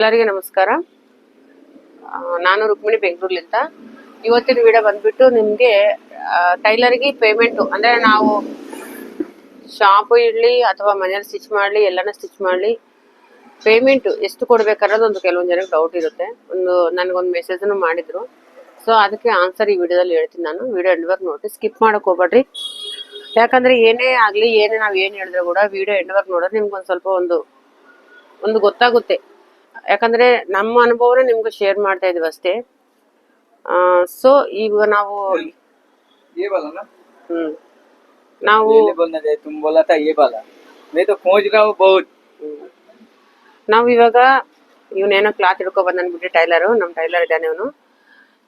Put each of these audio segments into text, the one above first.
ಎಲ್ಲರಿಗೆ ನಮಸ್ಕಾರ. ನಾನು ರುಕ್ಮಿಣಿ ಬೆಂಗಳೂರ್ಲಿಂದ. ಇವತ್ತಿನ ವಿಡಿಯೋ ಬಂದ್ಬಿಟ್ಟು ನಿಮಗೆ ಟೈಲರ್ಗೆ ಪೇಮೆಂಟು ಅಂದರೆ ನಾವು ಶಾಪು ಇರಲಿ ಅಥವಾ ಮನೇಲಿ ಸ್ಟಿಚ್ ಮಾಡಲಿ, ಎಲ್ಲನೂ ಸ್ಟಿಚ್ ಮಾಡಲಿ ಪೇಮೆಂಟು ಎಷ್ಟು ಕೊಡ್ಬೇಕನ್ನೋದು ಒಂದು ಕೆಲವೊಂದು ಜನಕ್ಕೆ ಡೌಟ್ ಇರುತ್ತೆ. ಒಂದು, ನನಗೊಂದು ಮೆಸೇಜನ್ನು ಮಾಡಿದ್ರು. ಸೊ ಅದಕ್ಕೆ ಆನ್ಸರ್ ಈ ವಿಡಿಯೋದಲ್ಲಿ ಹೇಳ್ತೀನಿ ನಾನು. ವಿಡಿಯೋ ಎಂಡ್ವರ್ಕ್ ನೋಡಿ ಸ್ಕಿಪ್ ಮಾಡಕ್ ಹೋಗ್ಬೇಡ್ರಿ. ಯಾಕಂದ್ರೆ ಏನೇ ಆಗಲಿ, ಏನೇ ನಾವು ಏನು ಹೇಳಿದ್ರೆ ಕೂಡ ವಿಡಿಯೋ ಎಂಡ್ವರ್ಕ್ ನೋಡಿದ್ರೆ ನಿಮ್ಗೆ ಒಂದು ಸ್ವಲ್ಪ ಒಂದು ಒಂದು ಗೊತ್ತಾಗುತ್ತೆ. ಯಾಕಂದ್ರೆ ನಮ್ಮ ಅನುಭವನ ನಿಮ್ಗೆ ಶೇರ್ ಮಾಡ್ತಾ ಇದೀವಿ ಅಷ್ಟೇ ಸೊ ಈಗ ನಾವು ये वाला ना ಹ್ಮ್ ನಾವು पहले बोलना चाहिए तुम बोला था ये वाला मैं तो पहुंच गया हूँ बहुत ನಾವು ಇವಾಗ ಇವನೇನೋ ಕ್ಲಾತ್ ಹಿಡ್ಕೊ ಬಂದ್ ಅಂದ್ಬಿಟ್ಟು ಟೈಲರು ನಮ್ಮ ಟೈಲರ್ ಇದ್ದಾನೆ ಇವನು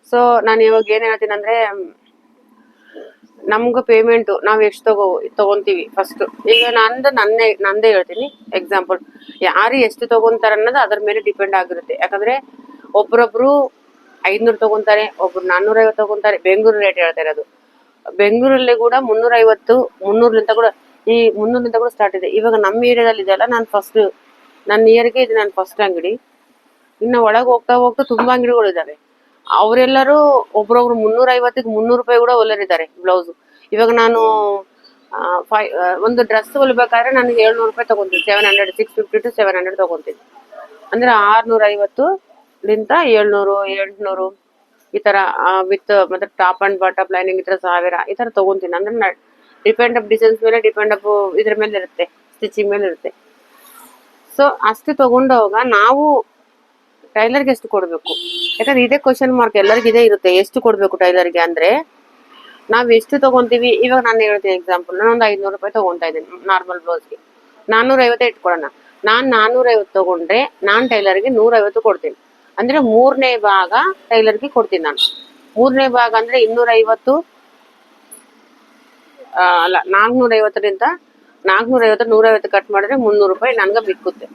ಸೊ ನಾನು ಇವಾಗ ಏನ್ ಹೇಳ್ತೀನಿ ಅಂದ್ರೆ ನಮ್ಗೆ ಪೇಮೆಂಟು ನಾವು ಎಷ್ಟು ತಗೋ, ತಗೊಂತೀವಿ ಫಸ್ಟ್ ಈಗ ನಂದು ನನ್ನೇ ನಂದೇ ಹೇಳ್ತೀನಿ. ಎಕ್ಸಾಂಪಲ್ ಯಾರು ಎಷ್ಟು ತಗೊಂತಾರ ಅನ್ನೋದು ಅದ್ರ ಮೇಲೆ ಡಿಪೆಂಡ್ ಆಗಿರುತ್ತೆ. ಯಾಕಂದ್ರೆ ಒಬ್ರೊಬ್ರು ಐನೂರು ತಗೊಂತಾರೆ, ಒಬ್ರು ನಾನ್ನೂರೈವತ್ತು ತಗೊಂತಾರೆ. ಬೆಂಗಳೂರು ರೇಟ್ ಹೇಳ್ತಾ ಇರೋದು. ಬೆಂಗಳೂರಲ್ಲಿ ಕೂಡ ಮುನ್ನೂರೈವತ್ತು, ಮುನ್ನೂರಲಿಂತ ಕೂಡ ಈ ಮುನ್ನೂರ್ಲಿಂದ ಕೂಡ ಸ್ಟಾರ್ಟ್ ಇದೆ. ಇವಾಗ ನಮ್ಮ ಏರಿಯಾದಲ್ಲಿ ಇದೆಯಲ್ಲ, ನಾನು ಫಸ್ಟ್ ನನ್ನ ಇಯರ್ಗೆ ಇದು ನನ್ನ ಫಸ್ಟ್ ಅಂಗಡಿ. ಇನ್ನು ಒಳಗೆ ಹೋಗ್ತಾ ಹೋಗ್ತಾ ತುಂಬಾ ಅಂಗಡಿಗಳು ಇದಾವೆ. ಅವರೆಲ್ಲರೂ ಒಬ್ರೊಬ್ರು ಮುನ್ನೂರ ಐವತ್ತಿಗೆ ಮುನ್ನೂರು ರೂಪಾಯಿ ಕೂಡ ಹೊಲರಿದ್ದಾರೆ ಬ್ಲೌಸ್ ಇವಾಗ ನಾನು ಫೈ ಒಂದು ಡ್ರೆಸ್ ಹೊಲಿಬೇಕಾದ್ರೆ ನಾನು ಏಳ್ನೂರು ರೂಪಾಯಿ ತಗೊಂತೀನಿ seven hundred six fifty to seven hundred ತಗೊಂತೀನಿ ಅಂದ್ರೆ ಆರ್ನೂರ ಐವತ್ತು ಲಿಂತ ಏಳ್ನೂರು ಎಂಟ್ನೂರು ಈ ತರ ವಿತ್ ಮತ್ತೆ ಟಾಪ್ ಅಂಡ್ ಬಾಟಮ್ ಲೈನಿಂಗ್ ಈ ತರ ಸಾವಿರ ಈ ತರ ತಗೊಂತೀನಿ. ಅಂದ್ರೆ ಡಿಪೆಂಡ್ ಅಪ್ ಡಿಸೈನ್ಸ್ ಮೇಲೆ ಡಿಪೆಂಡ್ ಅಪ್ ಇದ್ರ ಮೇಲೆ ಇರುತ್ತೆ ಸ್ಟಿಚಿಂಗ್ ಮೇಲೆ ಇರುತ್ತೆ ಸೊ ಅಷ್ಟು ತಗೊಂಡಾಗ ನಾವು ಟೈಲರ್ಗೆ ಎಷ್ಟು ಕೊಡಬೇಕು? ಯಾಕಂದ್ರೆ ಇದೇ ಕ್ವಶನ್ ಮಾರ್ಕ್ ಎಲ್ಲರಿಗೂ ಇದೇ ಇರುತ್ತೆ, ಎಷ್ಟು ಕೊಡಬೇಕು ಟೈಲರ್ಗೆ ಅಂದ್ರೆ? ನಾವು ಎಷ್ಟು ತಗೊಂತೀವಿ? ಇವಾಗ ನಾನು ಹೇಳ್ತೀನಿ ಎಕ್ಸಾಂಪಲ್ ಒಂದು ಐದ್ನೂರು ರೂಪಾಯಿ ತಗೊಂತಾ ಇದ್ದೀನಿ ನಾರ್ಮಲ್ ಬ್ಲೌಸ್ಗೆ ನಾನ್ನೂರೈವತ್ತೇ ಇಟ್ಕೊಳ್ಳೋಣ. ನಾನು ನಾನ್ನೂರೈವತ್ತು ತೊಗೊಂಡ್ರೆ ನಾನ್ ಟೈಲರ್ಗೆ ನೂರೈವತ್ತು ಕೊಡ್ತೀನಿ. ಅಂದ್ರೆ ಮೂರನೇ ಭಾಗ ಟೈಲರ್ಗೆ ಕೊಡ್ತೀನಿ ನಾನು. ಮೂರನೇ ಭಾಗ ಅಂದ್ರೆ ಇನ್ನೂರೈವತ್ತು ಅಲ್ಲ, ನಾಲ್ಕುನೂರೈವತ್ತರಿಂದ ನಾಲ್ಕುನೂರೈವತ್ತು, ನೂರೈವತ್ತು ಕಟ್ ಮಾಡಿದ್ರೆ ಮುನ್ನೂರು ರೂಪಾಯಿ ನನಗೆ ಬಿಕ್ಕುತ್ತೆ.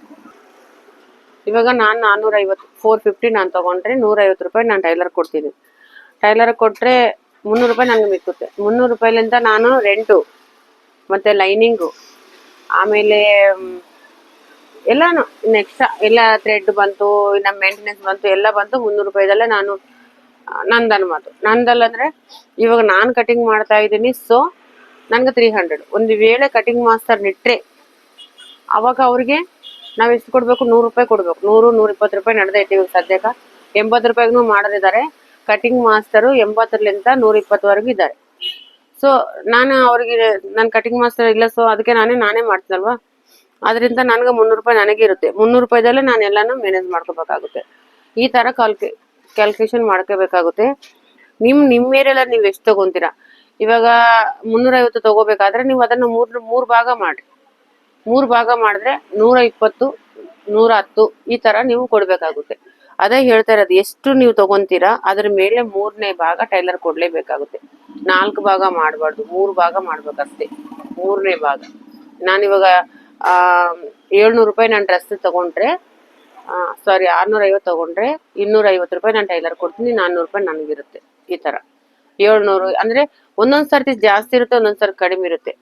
ಇವಾಗ ನಾನು ನಾನ್ನೂರ ಐವತ್ತು ಫೋರ್ ಫಿಫ್ಟಿ ನಾನು ತಗೊಂಡ್ರೆ ನೂರೈವತ್ತು ರೂಪಾಯಿ ನಾನು ಟೈಲರ್ ಕೊಡ್ತೀನಿ. ಟೈಲರ್ ಕೊಟ್ಟರೆ ಮುನ್ನೂರು ರೂಪಾಯಿ ನನಗೆ ಮಿಕ್ಕುತ್ತೆ. ಮುನ್ನೂರು ರೂಪಾಯಿಲಿಂದ ನಾನು ರೆಂಟು ಮತ್ತು ಲೈನಿಂಗು ಆಮೇಲೆ ಎಲ್ಲಾನು, ಇನ್ನು ಎಲ್ಲ ಥ್ರೆಡ್ ಬಂತು, ಇನ್ನು ಮೇಂಟೆನೆನ್ಸ್ ಬಂತು, ಎಲ್ಲ ಬಂತು, ಮುನ್ನೂರು ರೂಪಾಯಿದಲ್ಲೇ ನಾನು ನಂದನ್ ಮಾತು. ನಂದಲ್ಲ ಅಂದ್ರೆ ಇವಾಗ ನಾನು ಕಟಿಂಗ್ ಮಾಡ್ತಾ ಇದ್ದೀನಿ ಸೊ ನನಗೆ ತ್ರೀ ಹಂಡ್ರೆಡ್ ಒಂದು ವೇಳೆ ಕಟಿಂಗ್ ಮಾಸ್ತರ್ನಿಟ್ಟರೆ ಅವಾಗ ಅವ್ರಿಗೆ ನಾವ್ ಎಷ್ಟು ಕೊಡ್ಬೇಕು? ನೂರು ರೂಪಾಯಿ ಕೊಡ್ಬೇಕು. ನೂರು, ನೂರ ಇಪ್ಪತ್ತು ರೂಪಾಯಿ ನಡೆದೈತಿ ಇವಾಗ ಸದ್ಯಕ್ಕೆ. ಎಂಬತ್ತು ರೂಪಾಯಿಗೂ ಮಾಡೋರಿದ್ದಾರೆ ಕಟಿಂಗ್ ಮಾಸ್ತರು ಎಂಬತ್ತರಲಿಂದ ನೂರ ಇಪ್ಪತ್ತವರೆಗೂ ಇದ್ದಾರೆ. ಸೊ ನಾನು ಅವ್ರಿಗೆ, ನಾನು ಕಟಿಂಗ್ ಮಾಸ್ಟರ್ ಇಲ್ಲ ಸೊ ಅದಕ್ಕೆ ನಾನೇ ನಾನೇ ಮಾಡ್ತೀನಲ್ವಾ? ಅದರಿಂದ ನನಗೆ ಮುನ್ನೂರು ರೂಪಾಯಿ ನನಗೆ ಇರುತ್ತೆ. ಮುನ್ನೂರು ರೂಪಾಯಿದಲ್ಲೇ ನಾನು ಎಲ್ಲಾನು ಮ್ಯಾನೇಜ್ ಮಾಡ್ಕೋಬೇಕಾಗುತ್ತೆ. ಈ ತರ ಕಾಲ್ಕೆ ಕ್ಯಾಲ್ಕುಲೇಷನ್ ಮಾಡ್ಕೋಬೇಕಾಗುತ್ತೆ. ನಿಮ್ ನಿಮ್ಮ ಏರಿಯಲ್ಲ ನೀವು ಎಷ್ಟು ತಗೊಂತೀರಾ? ಇವಾಗ ಮುನ್ನೂರೈವತ್ತು ತಗೋಬೇಕಾದ್ರೆ ನೀವು ಅದನ್ನ ಮೂರು, ಮೂರ್ ಭಾಗ ಮಾಡಿ ಮೂರ್ ಭಾಗ ಮಾಡಿದ್ರೆ ನೂರ ಇಪ್ಪತ್ತು, ನೂರ ಹತ್ತು ಈ ತರ ನೀವು ಕೊಡ್ಬೇಕಾಗುತ್ತೆ. ಅದೇ ಹೇಳ್ತಾ ಇರೋದು, ಎಷ್ಟು ನೀವು ತಗೊಂತೀರಾ, ಅದ್ರ ಮೇಲೆ ಮೂರನೇ ಭಾಗ ಟೈಲರ್ ಕೊಡ್ಲೇಬೇಕಾಗುತ್ತೆ. ನಾಲ್ಕು ಭಾಗ ಮಾಡಬಾರ್ದು, ಮೂರು ಭಾಗ ಮಾಡ್ಬೇಕಷ್ಟೇ, ಮೂರನೇ ಭಾಗ. ನಾನಿವಾಗ ಏಳ್ನೂರು ರೂಪಾಯಿ ನಾನು ಡ್ರೆಸ್ ತಗೊಂಡ್ರೆ ಸಾರಿ ಆರ್ನೂರ ಐವತ್ತು ತಗೊಂಡ್ರೆ ಇನ್ನೂರ ಐವತ್ತು ರೂಪಾಯಿ ನಾನು ಟೈಲರ್ ಕೊಡ್ತೀನಿ, ನಾನ್ನೂರು ರೂಪಾಯಿ ನನಗಿರುತ್ತೆ ಈ ತರ. ಏಳ್ನೂರು, ಅಂದ್ರೆ ಒಂದೊಂದ್ ಸರ್ತಿ ಜಾಸ್ತಿ ಇರುತ್ತೆ, ಒಂದೊಂದ್ ಸರ್ತಿ ಕಡಿಮೆ ಇರುತ್ತೆ.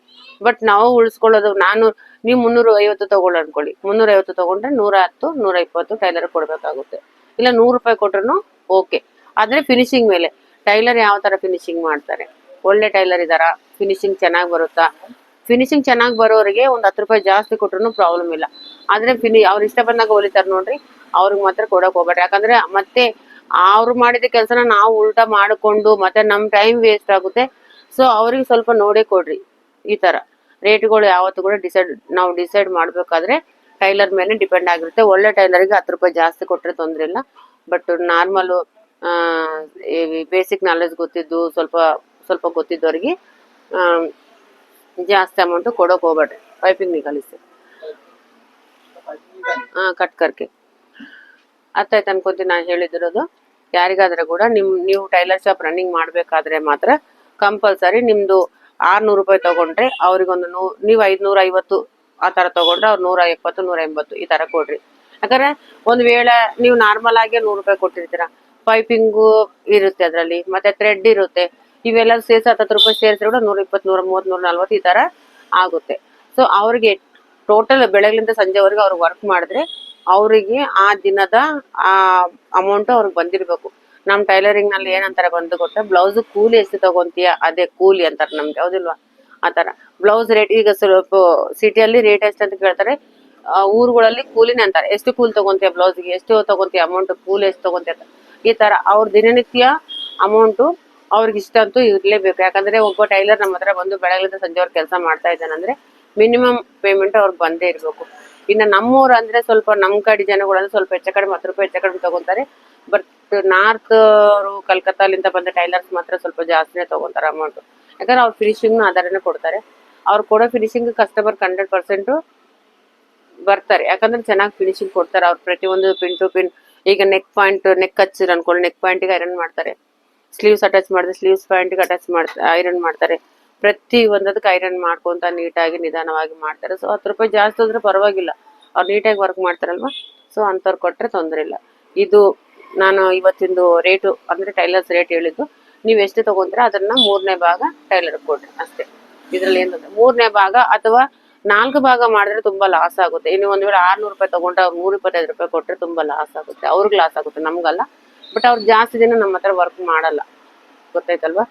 ಬಟ್ ನಾವು ಉಳಿಸ್ಕೊಳ್ಳೋದು, ನಾನು, ನೀವು ಮುನ್ನೂರ ಐವತ್ತು ತಗೊಳ್ಳ ಅನ್ಕೊಳ್ಳಿ. ಮುನ್ನೂರ ಐವತ್ತು ತಗೊಂಡ್ರೆ ನೂರ ಹತ್ತು ನೂರ ಇಪ್ಪತ್ತು ಟೈಲರ್ ಕೊಡ್ಬೇಕಾಗುತ್ತೆ. ಇಲ್ಲ, ನೂರು ರೂಪಾಯಿ ಕೊಟ್ರು ಓಕೆ. ಆದ್ರೆ ಫಿನಿಶಿಂಗ್ ಮೇಲೆ. ಟೈಲರ್ ಯಾವ ತರ ಫಿನಿಶಿಂಗ್ ಮಾಡ್ತಾರೆ? ಒಳ್ಳೆ ಟೈಲರ್ ಇದಾರ ಫಿನಿಶಿಂಗ್ ಚೆನ್ನಾಗಿ ಬರುತ್ತಾ? ಫಿನಿಶಿಂಗ್ ಚೆನ್ನಾಗಿ ಬರೋರಿಗೆ ಒಂದ್ ಹತ್ತು ರೂಪಾಯಿ ಜಾಸ್ತಿ ಕೊಟ್ರು ಪ್ರಾಬ್ಲಮ್ ಇಲ್ಲ. ಆದ್ರೆ ಫಿನಿ ಅವ್ರ ಇಷ್ಟ ಬಂದಾಗ ಹೊಲಿತಾರ ನೋಡ್ರಿ. ಅವ್ರಿಗೆ ಮಾತ್ರ ಕೊಡಕ್ ಹೋಗ್ಬೇಡ್ರಿ. ಯಾಕಂದ್ರೆ ಮತ್ತೆ ಅವ್ರು ಮಾಡಿದ ಕೆಲಸನ ನಾವು ಉಲ್ಟಾ ಮಾಡಿಕೊಂಡು ಮತ್ತೆ ನಮ್ ಟೈಮ್ ವೇಸ್ಟ್ ಆಗುತ್ತೆ. ಸೊ ಅವ್ರಿಗೆ ಸ್ವಲ್ಪ ನೋಡೇ ಕೊಡ್ರಿ ಈ ತರ. ರೇಟ್ಗಳು ಯಾವತ್ತು ಕೂಡ ಡಿಸೈಡ್ ನಾವು ಡಿಸೈಡ್ ಮಾಡ್ಬೇಕಾದ್ರೆ ಟೈಲರ್ ಮೇಲೆ ಡಿಪೆಂಡ್ ಆಗಿರುತ್ತೆ. ಒಳ್ಳೆ ಟೈಲರ್ಗೆ ಹತ್ತು ರೂಪಾಯಿ ಜಾಸ್ತಿ ಕೊಟ್ಟರೆ ತೊಂದ್ರೆ ಇಲ್ಲ. ಬಟ್ ನಾರ್ಮಲ್ ಬೇಸಿಕ್ ನಾಲೆಜ್ ಗೊತ್ತಿದ್ದು ಸ್ವಲ್ಪ ಸ್ವಲ್ಪ ಗೊತ್ತಿದ್ದವ್ರಿಗೆ ಜಾಸ್ತಿ ಅಮೌಂಟ್ ಕೊಡೋಕ್ ಹೋಗ್ಬೇಡ್ರಿ. ಪೈಪಿಂಗ್ ನಿಕಲಿಸಿ ಹಾ ಕಟ್ ಕರ್ಕೆ. ಅರ್ಥಾಯ್ತು ಅನ್ಕೊಂತೀನಿ ನಾನು ಹೇಳಿದಿರೋದು? ಯಾರಿಗಾದ್ರೆ ಕೂಡ ನಿಮ್, ನೀವು ಟೈಲರ್ ಶಾಪ್ ರನ್ನಿಂಗ್ ಮಾಡ್ಬೇಕಾದ್ರೆ ಮಾತ್ರ ಕಂಪಲ್ಸರಿ ನಿಮ್ದು ಆರ್ನೂರು ರೂಪಾಯಿ ತಗೊಂಡ್ರೆ ಅವ್ರಿಗೊಂದು ನೂ, ನೀವು ಐದ್ನೂರ ಐವತ್ತು ಆ ತರ ತಗೊಂಡ್ರೆ ಅವ್ರು ನೂರ ಎಪ್ಪತ್ತು ನೂರ ಎಂಬತ್ತು ಈ ತರ ಕೊಡ್ರಿ. ಯಾಕಂದ್ರೆ ಒಂದ್ ವೇಳೆ ನೀವು ನಾರ್ಮಲ್ ಆಗಿ ನೂರು ರೂಪಾಯಿ ಕೊಟ್ಟಿರ್ತೀರಾ. ಪೈಪಿಂಗು ಇರುತ್ತೆ ಅದರಲ್ಲಿ, ಮತ್ತೆ ಥ್ರೆಡ್ ಇರುತ್ತೆ. ಇವೆಲ್ಲ ಸೇರಿಸಿ ಹತ್ತತ್ತು ರೂಪಾಯಿ ಸೇರಿಸಿ ಕೂಡ ನೂರ ಇಪ್ಪತ್ತು ನೂರ ಮೂವತ್ತು ನೂರ ನಲ್ವತ್ತು ಈ ತರ ಆಗುತ್ತೆ. ಸೊ ಅವ್ರಿಗೆ ಟೋಟಲ್ ಬೆಳಗ್ಲಿಂದ ಸಂಜೆವರೆಗೆ ಅವ್ರು ವರ್ಕ್ ಮಾಡಿದ್ರೆ ಅವರಿಗೆ ಆ ದಿನದ ಆ ಅಮೌಂಟ್ ಅವ್ರಿಗೆ ಬಂದಿರ್ಬೇಕು. ನಮ್ ಟೈಲರಿಂಗ್ನಲ್ಲಿ ಏನಂತಾರೆ ಬಂದು ಕೊಟ್ರೆ ಬ್ಲೌಸ್ ಕೂಲಿ ಎಷ್ಟು ತಗೊಂತೀಯ? ಅದೇ ಕೂಲಿ ಅಂತಾರೆ ನಮ್ಗೆ, ಹೌದಿಲ್ವಾ? ಆತರ ಬ್ಲೌಸ್ ರೇಟ್ ಈಗ ಸ್ವಲ್ಪ ಸಿಟಿಯಲ್ಲಿ ರೇಟ್ ಎಷ್ಟು ಅಂತ ಕೇಳ್ತಾರೆ? ಊರುಗಳಲ್ಲಿ ಕೂಲಿನೇ ಅಂತಾರೆ. ಎಷ್ಟು ಕೂಲಿ ತಗೊಂತೀಯ ಬ್ಲೌಸ್ಗೆ ಎಷ್ಟು ತಗೊಂತೀಯ ಅಮೌಂಟ್ ಕೂಲಿ ಎಷ್ಟು ತಗೊಂತೀಯ ಈ ತರ ಅವ್ರ ದಿನನಿತ್ಯ ಅಮೌಂಟು ಅವ್ರಿಗೆ ಇಷ್ಟ ಅಂತೂ ಇರ್ಲೇಬೇಕು. ಯಾಕಂದ್ರೆ ಒಬ್ಬ ಟೈಲರ್ ನಮ್ಮ ಹತ್ರ ಬಂದು ಬೆಳಗ್ಲಿಂದ ಅವ್ರ ಕೆಲಸ ಮಾಡ್ತಾ ಇದ್ದಾನಂದ್ರೆ ಮಿನಿಮಮ್ ಪೇಮೆಂಟ್ ಅವ್ರಿಗೆ ಬಂದೇ ಇರಬೇಕು. ಇನ್ನ ನಮ್ಮೂರು ಅಂದ್ರೆ ಸ್ವಲ್ಪ ನಮ್ ಕಡೆ ಜನಗಳಂದ್ರೆ ಸ್ವಲ್ಪ ಹೆಚ್ಚು ಕಡಿಮೆ ಹತ್ತು ರೂಪಾಯಿ ಹೆಚ್ಚು ಕಡಿಮೆ ತಗೊಂತಾರೆ. ಬಟ್ ನಾರ್ತ್ ಅವರು ಕಲ್ಕತ್ತಾಲಿಂದ ಬಂದ ಟೈಲರ್ಸ್ ಮಾತ್ರ ಸ್ವಲ್ಪ ಜಾಸ್ತಿನೇ ತಗೊಂತಾರೆ ಅಮೌಂಟ್ ಯಾಕಂದ್ರೆ ಅವ್ರು ಫಿನಿಶಿಂಗ್ ಆಧಾರನೇ ಕೊಡ್ತಾರೆ. ಅವ್ರು ಕೊಡೋ ಫಿನಿಶಿಂಗ್ ಕಸ್ಟಮರ್ ಹಂಡ್ರೆಡ್ ಪರ್ಸೆಂಟ್ ಬರ್ತಾರೆ. ಯಾಕಂದ್ರೆ ಚೆನ್ನಾಗಿ ಫಿನಿಶಿಂಗ್ ಕೊಡ್ತಾರೆ. ಅವ್ರು ಪ್ರತಿಯೊಂದು ಪಿನ್ ಟು ಪಿನ್ ಈಗ ನೆಕ್ ಪಾಯಿಂಟ್ ನೆಕ್ ಹಚ್ಚಿರ್ ಅನ್ಕೊಳ್ಳಿ ನೆಕ್ ಪಾಯಿಂಟ್ಗೆ ಐರನ್ ಮಾಡ್ತಾರೆ. ಸ್ಲೀವ್ಸ್ ಅಟ್ಯಾಚ್ ಮಾಡಿದ್ರೆ ಸ್ಲೀವ್ಸ್ ಪಾಯಿಂಟ್ಗೆ ಅಟ್ಯಾಚ್ ಮಾಡ್ತಾರೆ ಐರನ್ ಮಾಡ್ತಾರೆ. ಪ್ರತಿ ಒಂದದಕ್ಕೆ ಐರನ್ ಮಾಡ್ಕೊಂತ ನೀಟಾಗಿ ನಿಧಾನವಾಗಿ ಮಾಡ್ತಾರೆ. ಸೊ ಹತ್ತು ರೂಪಾಯಿ ಜಾಸ್ತಿ ಹೋದ್ರೆ ಪರವಾಗಿಲ್ಲ. ಅವ್ರು ನೀಟಾಗಿ ವರ್ಕ್ ಮಾಡ್ತಾರಲ್ವಾ? ಸೊ ಅಂಥವ್ರು ಕೊಟ್ಟರೆ ತೊಂದರೆ ಇಲ್ಲ. ಇದು ನಾನು ಇವತ್ತಿಂದು ರೇಟು, ಅಂದ್ರೆ ಟೈಲರ್ಸ್ ರೇಟ್ ಹೇಳಿದ್ದು, ನೀವು ಎಷ್ಟು ತೊಗೊಂತೀರ ಅದನ್ನ ಮೂರನೇ ಭಾಗ ಟೈಲರ್ ಕೊಡ್ರಿ, ಅಷ್ಟೇ. ಇದರಲ್ಲಿ ಏನಂದ್ರೆ ಮೂರನೇ ಭಾಗ ಅಥವಾ ನಾಲ್ಕು ಭಾಗ ಮಾಡಿದ್ರೆ ತುಂಬಾ ಲಾಸ್ ಆಗುತ್ತೆ. ಇನ್ನು ಒಂದ್ ವೇಳೆ ಆರ್ನೂರು ರೂಪಾಯಿ ತಗೊಂಡ್ರೆ ಅವ್ರು ನೂರ ಇಪ್ಪತ್ತೈದು ರೂಪಾಯಿ ಕೊಟ್ರೆ ತುಂಬಾ ಲಾಸ್ ಆಗುತ್ತೆ. ಅವ್ರಿಗೆ ಲಾಸ್ ಆಗುತ್ತೆ, ನಮಗಲ್ಲ. ಬಟ್ ಅವ್ರು ಜಾಸ್ತಿ ದಿನ ನಮ್ಮ ಹತ್ರ ವರ್ಕ್ ಮಾಡಲ್ಲ. ಗೊತ್ತಾಯ್ತಲ್ವಾ?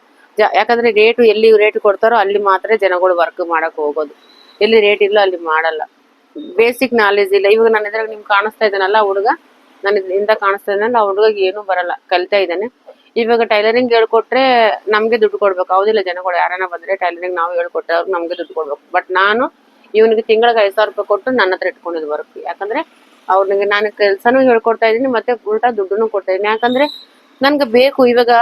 ಯಾಕಂದ್ರೆ ರೇಟು ಎಲ್ಲಿ ರೇಟ್ ಕೊಡ್ತಾರೋ ಅಲ್ಲಿ ಮಾತ್ರ ಜನಗಳು ವರ್ಕ್ ಮಾಡಕ್ ಹೋಗೋದು. ಎಲ್ಲಿ ರೇಟ್ ಇಲ್ಲ ಅಲ್ಲಿ ಮಾಡಲ್ಲ. ಬೇಸಿಕ್ ನಾಲೆಜ್ ಇಲ್ಲ. ಇವಾಗ ನನ್ನ ಇದ್ರಾಗ ನಿಮ್ಗೆ ಕಾಣಿಸ್ತಾ ಇದ್ದಾನಲ್ಲ ಹುಡುಗ? ನನ್ನ ಇಂದ ಕಾಣಿಸ್ತಾ ಇದ್ದಾನಲ್ಲ ಆ ಹುಡುಗ ಏನು ಬರಲ್ಲ. ಕಲಿತಾ ಇದ್ದಾನೆ. ಇವಾಗ ಟೈಲರಿಂಗ್ ಹೇಳ್ಕೊಟ್ರೆ ನಮ್ಗೆ ದುಡ್ಡು ಕೊಡ್ಬೇಕು. ಹೌದಿಲ್ಲ ಜನಗಳು ಯಾರನ್ನ ಬಂದ್ರೆ ಟೈಲರಿಂಗ್ ನಾವು ಹೇಳ್ಕೊಟ್ರೆ ಅವ್ರಿಗೆ ನಮ್ಗೆ ದುಡ್ಡು ಕೊಡ್ಬೇಕು. ಬಟ್ ನಾನು ಇವನಿಗೆ ತಿಂಗಳಿಗೆ ಐದು ಸಾವಿರ ರೂಪಾಯಿ ಕೊಟ್ಟು ನನ್ನ ಹತ್ರ ಇಟ್ಕೊಂಡಿದ್ದು ವರ್ಕ್ ಯಾಕಂದ್ರೆ ಅವ್ರಿಗೆ ನಾನು ಕೆಲ್ಸನೂ ಹೇಳ್ಕೊಡ್ತಾ ಇದ್ದೀನಿ, ಮತ್ತೆ ಉಲ್ಟಾ ದುಡ್ಡನ್ನು ಕೊಡ್ತಾ ಇದ್ದೀನಿ. ಯಾಕಂದ್ರೆ ನನ್ಗೆ ಬೇಕು. ಇವಾಗ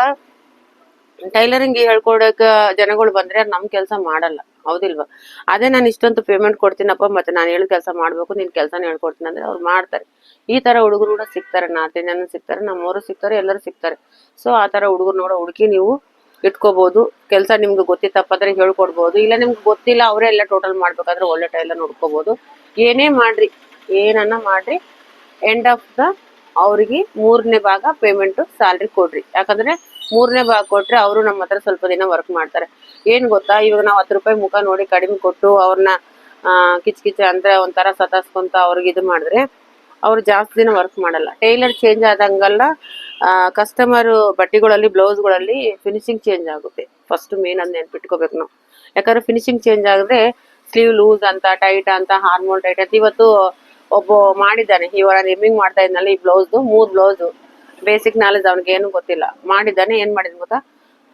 ಟೈಲರಿಂಗ್ ಹೇಳ್ಕೊಡಕ್ ಜನಗಳು ಬಂದ್ರೆ ನಮ್ ಕೆಲಸ ಮಾಡಲ್ಲ. ಹೌದಿಲ್ವಾ? ಅದೇ ನಾನು ಇಷ್ಟೊಂದು ಪೇಮೆಂಟ್ ಕೊಡ್ತೀನಪ್ಪ, ಮತ್ತೆ ನಾನು ಹೇಳಿ ಕೆಲಸ ಮಾಡ್ಬೇಕು, ನಿನ್ ಕೆಲಸನ ಹೇಳ್ಕೊಡ್ತೀನಿ ಅಂದ್ರೆ ಅವ್ರು ಮಾಡ್ತಾರೆ. ಈ ತರ ಹುಡುಗರು ಕೂಡ ಸಿಗ್ತಾರೆ ನಾರ್ತ್ ಜನ ಸಿಗ್ತಾರೆ, ನಮ್ಮವರು ಸಿಗ್ತಾರೆ, ಎಲ್ಲರೂ ಸಿಗ್ತಾರೆ. ಸೊ ಆ ತರ ಹುಡುಗರು ನೋಡೋ ಹುಡುಕಿ ನೀವು ಇಟ್ಕೋಬಹುದು ಕೆಲಸ ನಿಮ್ಗೆ ಗೊತ್ತಿತ್ತಪ್ಪ ಅಂದ್ರೆ ಹೇಳ್ಕೊಡ್ಬೋದು. ಇಲ್ಲ ನಿಮ್ಗೆ ಗೊತ್ತಿಲ್ಲ, ಅವರೇ ಎಲ್ಲ ಟೋಟಲ್ ಮಾಡ್ಬೇಕಾದ್ರೆ ಒಳ್ಳೆ ಟೈಲರ್ ನೋಡ್ಕೋಬಹುದು ಏನೇ ಮಾಡ್ರಿ, ಏನನ್ನ ಮಾಡ್ರಿ ಎಂಡ್ ಆಫ್ ದ ಅವ್ರಿಗೆ ಮೂರನೇ ಭಾಗ ಪೇಮೆಂಟ್ ಸ್ಯಾಲ್ರಿ ಕೊಡ್ರಿ. ಯಾಕಂದ್ರೆ ಮೂರನೇ ಭಾಗ ಕೊಟ್ರೆ ಅವರು ನಮ್ಮ ಹತ್ರ ಸ್ವಲ್ಪ ದಿನ ವರ್ಕ್ ಮಾಡ್ತಾರೆ. ಏನ್ ಗೊತ್ತಾ, ಇವಾಗ ನಾವು ಹತ್ತು ರೂಪಾಯಿ ಮುಖ ನೋಡಿ ಕಡಿಮೆ ಕೊಟ್ಟು ಅವ್ರನ್ನ ಕಿಚ್ ಕಿಚ್ ಅಂದ್ರೆ ಒಂಥರ ಸತಾಸ್ಕೊಂತ ಅವ್ರಿಗೆ ಇದು ಮಾಡಿದ್ರೆ ಅವ್ರು ಜಾಸ್ತಿ ದಿನ ವರ್ಕ್ ಮಾಡಲ್ಲ. ಟೈಲರ್ ಚೇಂಜ್ ಆದಂಗೆಲ್ಲ ಕಸ್ಟಮರ್ ಬಟ್ಟೆಗಳಲ್ಲಿ, ಬ್ಲೌಸ್ಗಳಲ್ಲಿ ಫಿನಿಶಿಂಗ್ ಚೇಂಜ್ ಆಗುತ್ತೆ. ಫಸ್ಟ್ ಮೇನ್ ಅದ್ ನೆನ್ಪಿಟ್ಕೋಬೇಕು ನಾವು. ಯಾಕಂದ್ರೆ ಫಿನಿಶಿಂಗ್ ಚೇಂಜ್ ಆಗಿದ್ರೆ ಸ್ಲೀವ್ ಲೂಸ್ ಅಂತ ಟೈಟ್ ಅಂತ ಹಾರ್ಮೋನ್ ಟೈಟ್ ಅಂತ ಇವತ್ತು ಒಬ್ಬ ಮಾಡಿದ್ದಾನೆ. ಇವಾಗ ನಾನು ಮಾಡ್ತಾ ಇದ್ನಲ್ಲ ಈ ಬ್ಲೌಸ್ದು, ಮೂರು ಬ್ಲೌಸ್ ಬೇಸಿಕ್ ನಾಲೆಜ್ ಅವ್ನಿಗೆ ಏನು ಗೊತ್ತಿಲ್ಲ. ಮಾಡಿದ್ದಾನೆ, ಏನ್ ಮಾಡಿದ್ ಗೊತ್ತಾ?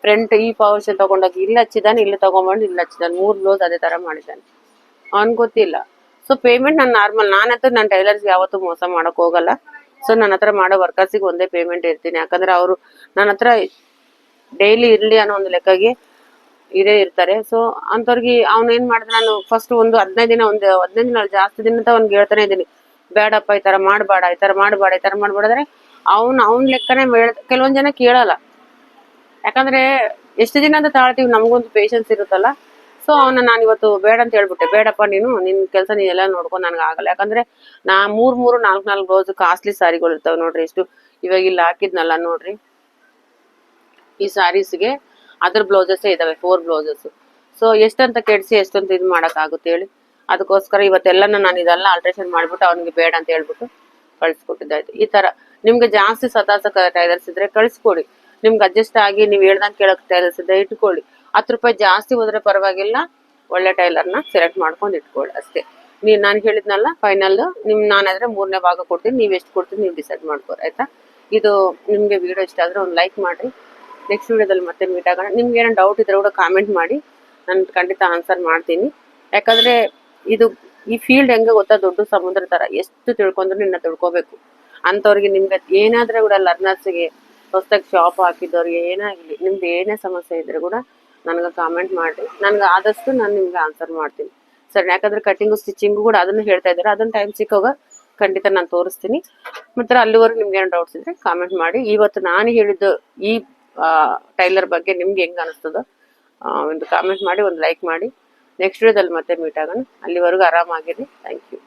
ಫ್ರಂಟ್ ಈ ಪವರ್ಷನ್ ತಗೊಂಡೋಗಿ, ಇಲ್ಲಿ ಹಚ್ಚಿದಾನೆ ಇಲ್ಲಿ ತಗೊಂಡ್ಬಂದು ಇಲ್ಲಿ ಹಚ್ಚಿದಾನೆ ಮೂರು ಬ್ಲೌಸ್ ಅದೇ ತರ ಮಾಡಿದ್ದಾನೆ. ಅವ್ನ್ ಗೊತ್ತಿಲ್ಲ. ಸೊ ಪೇಮೆಂಟ್ ನಾನು ನಾರ್ಮಲ್ ನಾನಂತೂ ನನ್ನ ಟೈಲರ್ಸ್ಗೆ ಯಾವತ್ತೂ ಮೋಸ ಮಾಡೋಕೆ ಹೋಗಲ್ಲ. ಸೊ ನನ್ನ ಹತ್ರ ಮಾಡೋ ವರ್ಕರ್ಸಿಗೆ ಒಂದೇ ಪೇಮೆಂಟ್ ಇರ್ತೀನಿ. ಯಾಕಂದ್ರೆ ಅವರು ನನ್ನ ಹತ್ರ ಡೈಲಿ ಇರಲಿ ಅನ್ನೋ ಒಂದು ಲೆಕ್ಕಗೆ ಇದೇ ಇರ್ತಾರೆ. ಸೊ ಅಂಥವ್ರಿಗೆ ಅವ್ನು ಏನ್ ಮಾಡಿದ್ರೆ ನಾನು ಫಸ್ಟ್ ಒಂದು ಹದಿನೈದು ದಿನ, ಒಂದು ಹದಿನೈದು ದಿನ ಜಾಸ್ತಿ ದಿನ ಅಂತ ಅವ್ನಿಗೆ ಹೇಳ್ತಾನೆ ಇದ್ದೀನಿ. ಬೇಡಪ್ಪ ಈ ತರ ಮಾಡಬೇಡ, ಈ ತರ ಮಾಡಬೇಡ, ಈ ತರ ಮಾಡ್ಬಾರ್ದ್ರೆ ಅವ್ನು, ಅವ್ನ ಲೆಕ್ಕನೇ ಕೆಲವೊಂದ್ ಜನ ಕೇಳಲ್ಲ. ಯಾಕಂದ್ರೆ ಎಷ್ಟು ದಿನ ಅಂತ ತಾಳ್ತೀವಿ, ನಮಗೊಂದು ಪೇಷನ್ಸ್ ಇರುತ್ತಲ್ಲ. ಸೊ ಅವನ್ನ ನಾನು ಇವತ್ತು ಬೇಡ ಅಂತ ಹೇಳ್ಬಿಟ್ಟೆ. ಬೇಡಪ್ಪ ನೀನು, ನಿನ್ ಕೆಲಸ ನೀನೆಲ್ಲ ನೋಡ್ಕೊಂಡು ನನಗೆ ಆಗಲ್ಲ. ಯಾಕಂದ್ರೆ ನಾ ಮೂರ್, ಮೂರು, ನಾಲ್ಕು ನಾಲ್ಕು ಬ್ಲೌಸ್ ಕಾಸ್ಟ್ಲಿ ಸಾರಿಗಳು ಇರ್ತಾವೆ ನೋಡ್ರಿ ಇಷ್ಟು. ಇವಾಗ ಇಲ್ಲಿ ಹಾಕಿದ್ನಲ್ಲ ನೋಡ್ರಿ. ಈ ಸಾರೀಸ್ಗೆ ಅದ್ರ ಬ್ಲೌಸಸ್ ಇದಾವೆ ಫೋರ್ ಬ್ಲೌಸಸ್. ಸೊ ಎಷ್ಟಂತ ಕೆಡಿಸಿ ಎಷ್ಟಂತ ಇದು ಆಗುತ್ತೆ ಹೇಳಿ. ಅದಕ್ಕೋಸ್ಕರ ಇವತ್ತೆಲ್ಲನ ನಾನು ಇದೆಲ್ಲ ಆಲ್ಟ್ರೇಷನ್ ಮಾಡ್ಬಿಟ್ಟು ಅವನಿಗೆ ಬೇಡ ಅಂತ ಹೇಳ್ಬಿಟ್ಟು ಕಳ್ಸಿಕೊಟ್ಟಿದ್ದಾಯ್ತು. ಈ ತರ ನಿಮ್ಗೆ ಜಾಸ್ತಿ ಸತಾಸಕ ಟೈಲರ್ಸ್ ಇದ್ರೆ ಕಳ್ಸಿಕೊಡಿ. ನಿಮ್ಗೆ ಅಡ್ಜಸ್ಟ್ ಆಗಿ ನೀವು ಹೇಳ್ದಂಗೆ ಕೇಳೋಕೆ ಟೈಲರ್ಸ್ ಇದ್ರೆ ಇಟ್ಕೊಳ್ಳಿ. ಹತ್ತು ರೂಪಾಯಿ ಜಾಸ್ತಿ ಹೋದ್ರೆ ಪರವಾಗಿಲ್ಲ. ಒಳ್ಳೆ ಟೈಲರ್ನ ಸೆಲೆಕ್ಟ್ ಮಾಡ್ಕೊಂಡು ಇಟ್ಕೊಳ್ಳಿ ಅಷ್ಟೇ. ನೀವು ನಾನು ಹೇಳಿದ್ನಲ್ಲ ಫೈನಲ್ ನಿಮ್ ನಾನಾದ್ರೆ ಮೂರನೇ ಭಾಗ ಕೊಡ್ತೀನಿ, ನೀವು ಎಷ್ಟು ಕೊಡ್ತೀನಿ ನೀವು ಡಿಸೈಡ್ ಮಾಡ್ಕೋರಿ, ಆಯ್ತಾ? ಇದು ನಿಮ್ಗೆ ವಿಡಿಯೋ ಇಷ್ಟ ಆದ್ರೆ ಒಂದು ಲೈಕ್ ಮಾಡಿ ನೆಕ್ಸ್ಟ್ ವಿಡಿಯೋದಲ್ಲಿ ಮತ್ತೆ ಮೀಟ್ ಆಗೋಣ? ನಿಮ್ಗೆ ಏನೋ ಡೌಟ್ ಇದ್ರೆ ಕೂಡ ಕಾಮೆಂಟ್ ಮಾಡಿ. ನಾನು ಖಂಡಿತ ಆನ್ಸರ್ ಮಾಡ್ತೀನಿ. ಯಾಕಂದ್ರೆ ಇದು ಈ ಫೀಲ್ಡ್ ಹೆಂಗೆ ಗೊತ್ತಾ? ದೊಡ್ಡ ಸಮುದ್ರ ತರ. ಎಷ್ಟು ತಿಳ್ಕೊಂಡ್ರು ನಿನ್ನ ತಿಳ್ಕೊಬೇಕು. ಅಂಥವ್ರಿಗೆ ನಿಮ್ಗೆ ಏನಾದರೂ ಕೂಡ ಲರ್ನರ್ಸ್ಗೆ ಹೊಸ್ದಾಗಿ ಶಾಪ್ ಹಾಕಿದವ್ರಿಗೆ ಏನಾಗಲಿ, ನಿಮ್ದು ಏನೇ ಸಮಸ್ಯೆ ಇದ್ರೆ ಕೂಡ ನನಗೆ ಕಾಮೆಂಟ್ ಮಾಡಿ ನನಗೆ ಆದಷ್ಟು ನಾನು ನಿಮ್ಗೆ ಆನ್ಸರ್ ಮಾಡ್ತೀನಿ. ಸರಿ ಯಾಕಂದ್ರೆ ಕಟಿಂಗು ಸ್ಟಿಚಿಂಗು ಕೂಡ ಅದನ್ನು ಹೇಳ್ತಾ ಇದ್ದಾರೆ. ಅದನ್ನು ಟೈಮ್ ಸಿಕ್ಕಾಗ ಖಂಡಿತ ನಾನು ತೋರಿಸ್ತೀನಿ. ಮತ್ತೆ ಅಲ್ಲಿವರೆಗೂ ನಿಮ್ಗೆ ಏನು ಡೌಟ್ಸ್ ಇದ್ರೆ ಕಾಮೆಂಟ್ ಮಾಡಿ. ಇವತ್ತು ನಾನು ಹೇಳಿದ್ದು ಈ ಟೈಲರ್ ಬಗ್ಗೆ ನಿಮ್ಗೆ ಹೆಂಗೆ ಅನಿಸ್ತದ ಒಂದು ಕಾಮೆಂಟ್ ಮಾಡಿ, ಒಂದು ಲೈಕ್ ಮಾಡಿ. ನೆಕ್ಸ್ಟ್ ವಿಡಿಯೋದಲ್ಲಿ ಮತ್ತೆ ಮೀಟ್ ಆಗೋಣ. ಅಲ್ಲಿವರೆಗೂ ಆರಾಮಾಗಿರಿ. Thank you